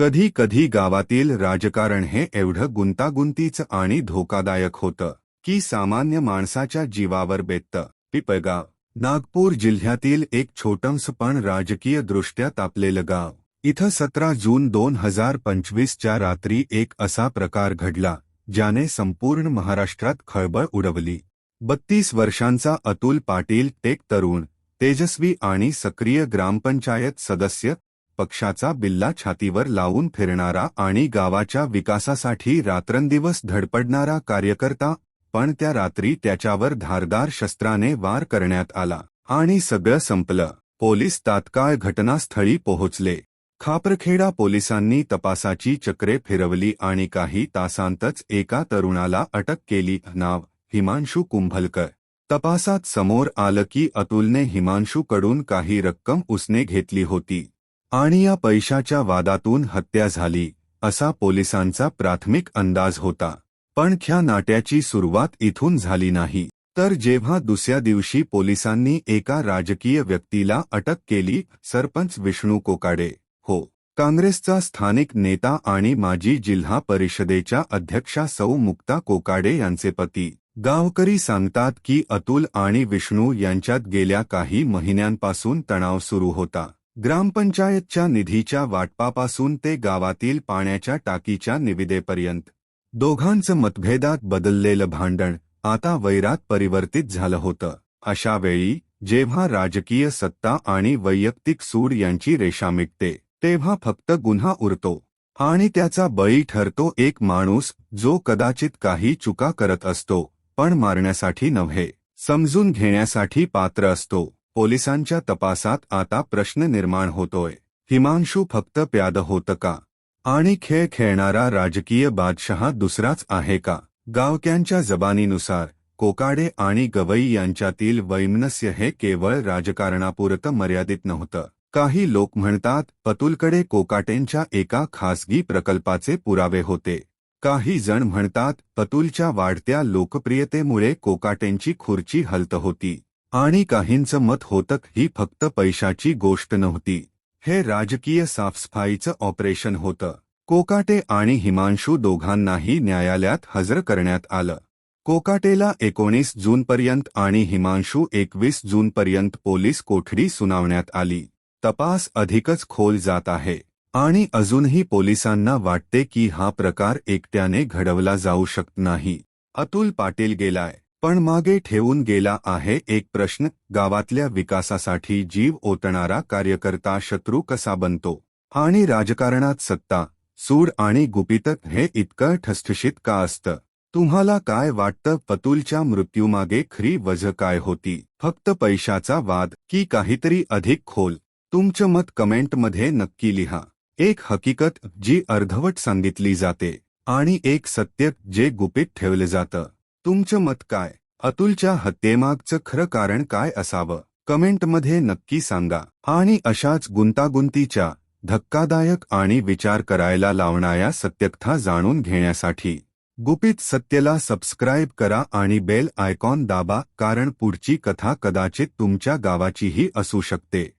कधी कधी गावातील राजकारण हे एवढं गुंतागुंतीचं आणि धोकादायक होतं की सामान्य माणसाच्या जीवावर बेततं. पिपळगाव नागपूर जिल्ह्यातील एक छोटंस पण राजकीय दृष्ट्या तापलेलं गाव. इथं सतरा जून दोन हजार पंचवीसच्या रात्री एक असा प्रकार घडला ज्याने संपूर्ण महाराष्ट्रात खळबळ उडवली. बत्तीस वर्षांचा अतुल पाटील टेक तरुण तेजस्वी आणि सक्रिय ग्रामपंचायत सदस्य पक्षाचा बिल्ला छातीवर लावून फिरणारा आणि गावाच्या विकासासाठी रात्रंदिवस धडपडणारा कार्यकर्ता पण त्या रात्री त्याच्यावर धारदार शस्त्राने वार करण्यात आला आणि सगळं संपलं. पोलीस तात्काळ घटनास्थळी पोहोचले. खापरखेडा पोलिसांनी तपासाची चक्रे फिरवली आणि काही तासांतच एका तरुणाला अटक केली. नाव हिमांशू कुंभलकर. तपासात समोर आलं की अतुलने हिमांशूकडून काही रक्कम उसने घेतली होती. आणि या पैशाच्या वादातून हत्या झाली असा पोलिसांचा प्राथमिक अंदाज होता. पण ख्या नाट्याची सुरुवात इथून झाली नाही. तर जेव्हा दुसऱ्या दिवशी पोलिसांनी एका राजकीय व्यक्तीला अटक केली सरपंच विष्णू कोकाडे हो काँग्रेसचा स्थानिक नेता आणि माजी जिल्हा परिषदेच्या अध्यक्षा सौ मुक्ता कोकाडे यांचे पती. गावकरी सांगतात की अतुल आणि विष्णू यांच्यात गेल्या काही महिन्यांपासून तणाव सुरू होता. ग्रामपंचायतच्या निधीच्या वाटपापासून ते गावातील पाण्याच्या टाकीच्या निविदेपर्यंत. दोघांचं मतभेदात बदललेलं भांडण आता वैरात परिवर्तित झालं होतं. अशा वेळी जेव्हा राजकीय सत्ता आणि वैयक्तिक सूड यांची रेषा मिटते तेव्हा फक्त गुन्हा उरतो. आणि त्याचा बळी ठरतो एक माणूस जो कदाचित काही चुका करत असतो पण मारण्यासाठी नव्हे समजून घेण्यासाठी पात्र असतो. पोलिसांच्या तपासात आता प्रश्न निर्माण होतोय. हिमांशू फक्त प्याद होतं का? आणि खेळ खेळणारा राजकीय बादशहा दुसराच आहे का? गावक्यांच्या जबानीनुसार कोकाडे आणि गवई यांच्यातील वैमनस्य हे केवळ राजकारणापुरतं मर्यादित नव्हतं. काही लोक म्हणतात अतुलकडे कोकाटेंच्या एका खासगी प्रकल्पाचे पुरावे होते. काही जण म्हणतात अतुलच्या वाढत्या लोकप्रियतेमुळे कोकाटेंची खुर्ची हलत होती. आणि काहींचं मत होतं ही फक्त पैशाची गोष्ट नव्हती. हे राजकीय साफसफाईचं ऑपरेशन होतं. कोकाटे आणि हिमांशू दोघांनाही न्यायालयात हजर करण्यात आलं. कोकाटेला एकोणीस जूनपर्यंत आणि हिमांशू एकवीस जूनपर्यंत पोलीस कोठडी सुनावण्यात आली. तपास अधिकच खोल जात आहे. आणि अजूनही पोलिसांना वाटते की हा प्रकार एकट्याने घडवला जाऊ शकत नाही. अतुल पाटील गेलाय. पण मागे ठेवून गेला आहे एक प्रश्न गावातल्या विकासासाठी जीव ओतणारा कार्यकर्ता शत्रू कसा बनतो? आणि राजकारणात सत्ता सूड आणि गुपितक हे इतकं ठसठशीत का असतं? तुम्हाला काय वाटतं पतुलच्या मृत्यूमागे खरी वज काय होती? फक्त पैशाचा वाद की काहीतरी अधिक खोल? तुमचं मत कमेंटमध्ये नक्की लिहा. एक हकीकत जी अर्धवट सांगितली जाते आणि एक सत्य जे गुपित ठेवलं जातं. तुमचं मत काय? अतुलच्या हत्येमागचं खरं कारण काय असावं? कमेंटमध्ये नक्की सांगा. आणि अशाच गुंतागुंतीच्या धक्कादायक आणि विचार करायला लावणाऱ्या सत्यकथा जाणून घेण्यासाठी गुपित सत्यला सबस्क्राईब करा आणि बेल आयकॉन दाबा कारण पुढची कथा कदाचित तुमच्या गावाचीही असू शकते.